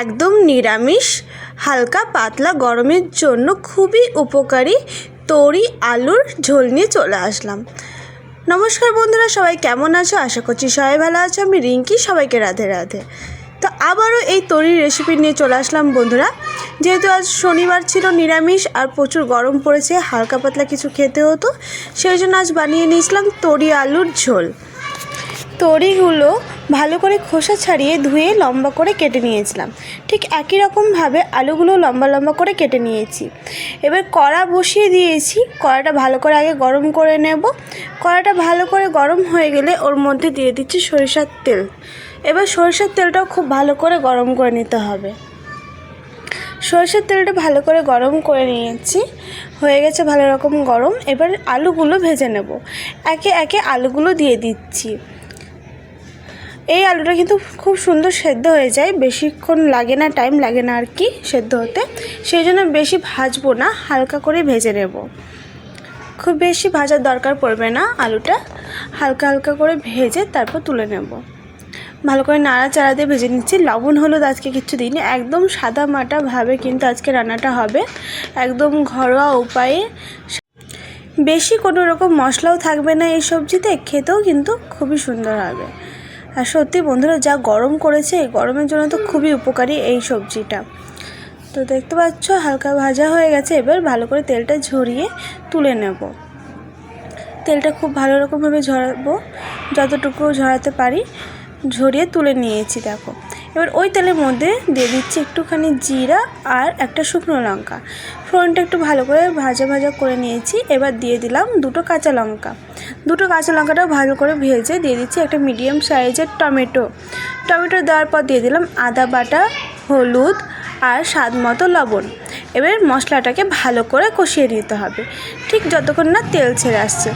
একদম নিরামিষ, হালকা পাতলা গরমের জন্য খুবই উপকারী তরি আলুর ঝোল নিয়ে চলে আসলাম। নমস্কার বন্ধুরা, সবাই কেমন আছো? আশা করছি সবাই ভালো আছো। আমি রিঙ্কি, সবাইকে রাধে রাধে। তো আবারও এই তরির রেসিপি নিয়ে চলে আসলাম বন্ধুরা। যেহেতু আজ শনিবার ছিল নিরামিষ আর প্রচুর গরম পড়েছে, হালকা পাতলা কিছু খেতে হতো, সেই জন্য আজ বানিয়ে নিয়েছিলাম তরি আলুর ঝোল। তরিগুলো ভালো করে খোসা ছাড়িয়ে ধুয়ে লম্বা করে কেটে নিয়েছিলাম। ঠিক একই রকমভাবে আলুগুলো লম্বা লম্বা করে কেটে নিয়েছি। এবার কড়া বসিয়ে দিয়েছি। কড়াটা ভালো করে আগে গরম করে নেব। কড়াটা ভালো করে গরম হয়ে গেলে ওর মধ্যে দিয়ে দিচ্ছি সরিষার তেল। এবার সরিষার তেলটাও খুব ভালো করে গরম করে নিতে হবে। সরষের তেলটা ভালো করে গরম করে নিয়েছি। হয়ে গেছে ভালো রকম গরম। এবার আলুগুলো ভেজে নেব। একে একে আলুগুলো দিয়ে দিচ্ছি। এই আলুটা কিন্তু খুব সুন্দর সেদ্ধ হয়ে যায়। বেশিক্ষণ লাগে না টাইম লাগে না আর কি সেদ্ধ হতে। সেই জন্য বেশি ভাজবো না, হালকা করে ভেজে নেব। খুব বেশি ভাজার দরকার পড়বে না আলুটা। হালকা হালকা করে ভেজে তারপর তুলে নেব। ভালো করে নাড়াচাড়া দিয়ে ভেজে নিচ্ছি। লবণ, হলুদ আজকে কিছু দিইনি। একদম সাদা মাটাভাবে কিন্তু আজকে রান্নাটা হবে। একদম ঘরোয়া উপায়ে। বেশি কোনো রকম মশলাও থাকবে না এই সবজিতে। খেতেও কিন্তু খুবই সুন্দর হবে। আর সত্যি বন্ধুরা, যা গরম করেছে গরমের জন্য তো খুবই উপকারী এই সবজিটা। তো দেখতে পাচ্ছ, হালকা ভাজা হয়ে গেছে, এবার ভালো করে তেলটা ঝরিয়ে তুলে নেব। তেলটা খুব ভালো রকমভাবে ঝরাবো, যতটুকু ঝরাতে পারি, ঝরিয়ে তুলে নিয়েছি, দেখো। এবার ওই তেলের মধ্যে দিয়ে দিচ্ছি একটুখানি জিরা আর একটা শুকনো লঙ্কা। ফোড়নটা একটু ভালো করে ভাজা ভাজা করে নিয়েছি। এবার দিয়ে দিলাম দুটো কাঁচা লঙ্কা। দুটো কাঁচা লঙ্কাটাও ভালো করে ভেজে দিয়ে দিচ্ছি একটা মিডিয়াম সাইজের টমেটো। টমেটো দেওয়ার পর দিয়ে দিলাম আদা বাটা, হলুদ আর স্বাদ মতো লবণ। এবার মশলাটাকে ভালো করে কষিয়ে নিতে হবে। ঠিক যতক্ষণ না তেল ছেড়ে আসছে।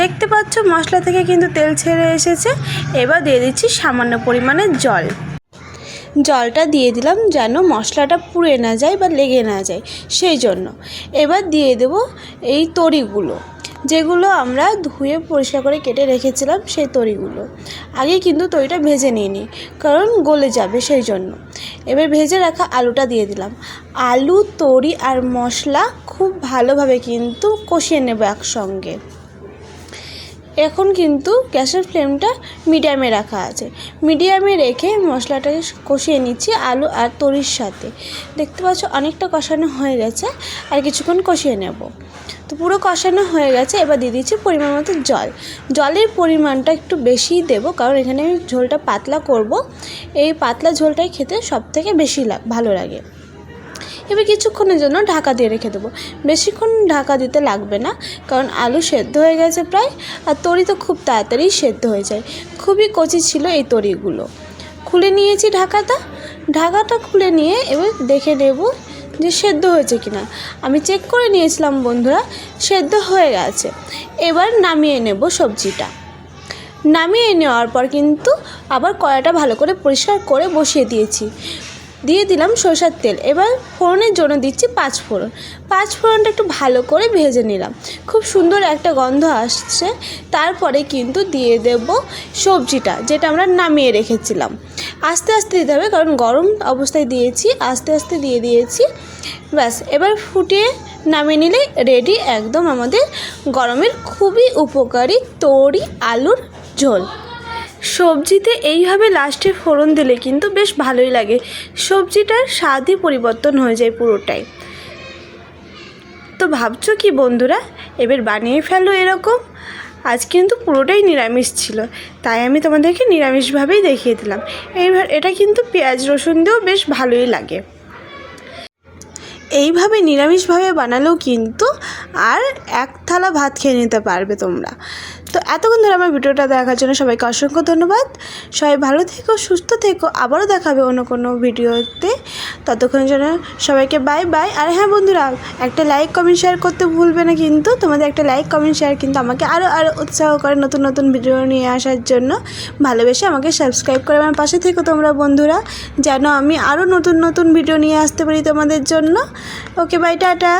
দেখতে পাচ্ছ মশলা থেকে কিন্তু তেল ছেড়ে এসেছে। এবার দিয়ে দিচ্ছি সামান্য পরিমাণে জল। জলটা দিয়ে দিলাম যেন মশলাটা পুড়ে না যায় বা লেগে না যায়, সেই জন্য। এবার দিয়ে দেব এই তরিগুলো, যেগুলো আমরা ধুয়ে পরিষ্কার করে কেটে রেখেছিলাম সেই তরিগুলো। আগে কিন্তু তরিটা ভেজে নিইনি, কারণ গলে যাবে সেই জন্য। এবার ভেজে রাখা আলুটা দিয়ে দিলাম। আলু, তরি আর মশলা খুব ভালোভাবে কিন্তু কষিয়ে নেব একসঙ্গে। এখন কিন্তু গ্যাসের ফ্লেমটা মিডিয়ামে রাখা আছে। মিডিয়ামে রেখে মশলাটাকে কষিয়ে নিচ্ছি আলু আর তরির সাথে। দেখতে পাচ্ছ অনেকটা কষানো হয়ে গেছে, আর কিছুক্ষণ কষিয়ে নেব। তো পুরো কষানো হয়ে গেছে, এবার দিয়ে দিচ্ছি পরিমাণ মতো জল। জলের পরিমাণটা একটু বেশিই দেবো, কারণ এখানে আমি ঝোলটা পাতলা করব। এই পাতলা ঝোলটাই খেতে সব থেকে বেশি ভালো লাগে। এবার কিছুক্ষণের জন্য ঢাকা দিয়ে রেখে দেবো। বেশিক্ষণ ঢাকা দিতে লাগবে না, কারণ আলু সেদ্ধ হয়ে গেছে প্রায়, আর তরি তো খুব তাড়াতাড়ি সেদ্ধ হয়ে যায়। খুবই কচি ছিল এই তরিগুলো। খুলে নিয়েছি ঢাকাটা। ঢাকাটা খুলে নিয়ে এবার দেখে নেব যে সেদ্ধ হয়েছে কি না আমি চেক করে নিয়েছিলাম বন্ধুরা, সেদ্ধ হয়ে গেছে। এবার নামিয়ে নেব সবজিটা। নামিয়ে নেওয়ার পর কিন্তু আবার কড়াটা ভালো করে পরিষ্কার করে বসিয়ে দিয়েছি। দিয়ে দিলাম সরষার তেল। এবার ফোড়নের জন্য দিচ্ছি পাঁচ ফোড়ন। পাঁচ ফোড়নটা একটু ভালো করে ভেজে নিলাম। খুব সুন্দর একটা গন্ধ আসছে। তারপরে কিন্তু দিয়ে দেব সবজিটা, যেটা আমরা নামিয়ে রেখেছিলাম। আস্তে আস্তে দিতে হবে, কারণ গরম অবস্থায় দিয়েছি, আস্তে আস্তে দিয়ে দিয়েছি। ব্যাস, এবার ফুটিয়ে নামিয়ে নিলে রেডি একদম আমাদের গরমের খুবই উপকারী তরি আলুর ঝোল। সবজিতে এইভাবে লাস্টে ফোড়ন দিলে কিন্তু বেশ ভালোই লাগে। সবজিটার স্বাদই পরিবর্তন হয়ে যায় পুরোটাই। তো ভাবছ কি বন্ধুরা? এবার বানিয়ে ফেলো এরকম। আজ কিন্তু পুরোটাই নিরামিষ ছিল, তাই আমি তোমাদেরকে নিরামিষভাবেই দেখিয়ে দিলাম। এইবার এটা কিন্তু পেঁয়াজ, রসুন দিয়েও বেশ ভালোই লাগে। এইভাবে নিরামিষভাবে বানালেও কিন্তু আর এক থালা ভাত খেয়ে নিতে পারবে তোমরা। তো এতক্ষণ ধরে আমার ভিডিওটা দেখার জন্য সবাইকে অসংখ্য ধন্যবাদ। সবাই ভালো থেকো, সুস্থ থেকো, আবারও দেখাবে অন্য কোনো ভিডিওতে। ততক্ষণের জন্য সবাইকে বাই বাই আর হ্যাঁ বন্ধুরা, একটা লাইক কমেন্ট শেয়ার করতে ভুলবে না কিন্তু। তোমাদের একটা লাইক কমেন্ট শেয়ার কিন্তু আমাকে আরও আরও উৎসাহ করে নতুন নতুন ভিডিও নিয়ে আসার জন্য। ভালোবেসে আমাকে সাবস্ক্রাইব করে আমার পাশে থেকো তোমরা বন্ধুরা, যেন আমি আরও নতুন নতুন ভিডিও নিয়ে আসতে পারি তোমাদের জন্য। Okay bye tata.